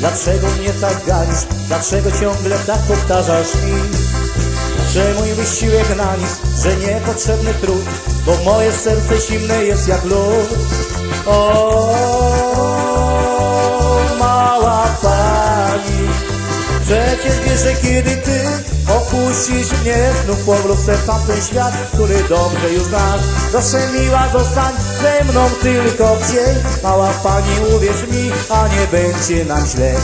Dlaczego mnie tak ganisz? Dlaczego ciągle tak powtarzasz mi? Że mój wysiłek na nic, że niepotrzebny trud Bo moje serce zimne jest jak lód O, mała pani Przecież wiesz, że kiedy ty opuścisz mnie Znów powrócę w tamten świat, który dobrze już znasz. Proszę miła, zostań ze mną tylko gdziej Mała pani, uwierz mi, a nie będzie nam źle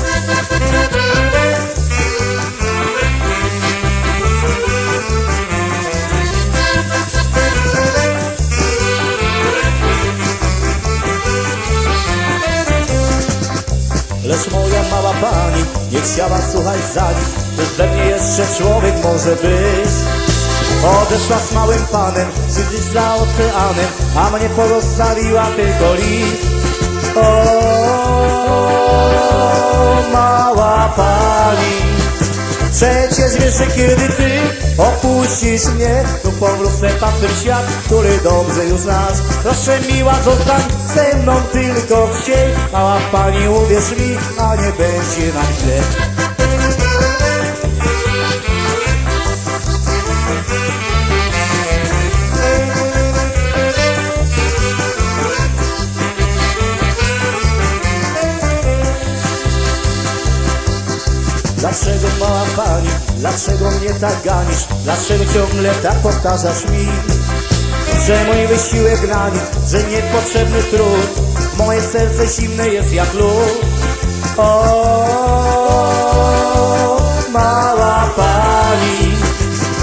Lecz moja mała pani nie chciała słuchać za nic Że ze mnie jeszcze człowiek może być. Odeszła z małym panem, żyć za oceanem A mnie pozostawiła tylko list. O, mała pani Przecież wiesz, że kiedy ty opuścisz mnie To powrócę w tamten świat, który dobrze już znasz Proszę miła, zostań ze mną tylko chciej. Mała pani, uwierz mi, a nie będzie nam źle Dlaczego mała pani, dlaczego mnie tak ganisz? Dlaczego ciągle tak powtarzasz mi Że mój wysiłek na nic, że niepotrzebny trud? Moje serce zimne jest jak lód. O, mała pani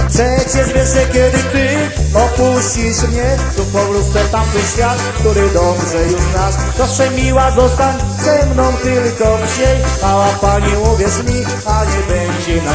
Przecież wiesz, że kiedy ty opuścisz mnie Tu powrócę w tamten świat, który dobrze już znasz. Proszę miła, zostań ze mną tylko wsiej Mała pani, uwierz mi, a nie będzie na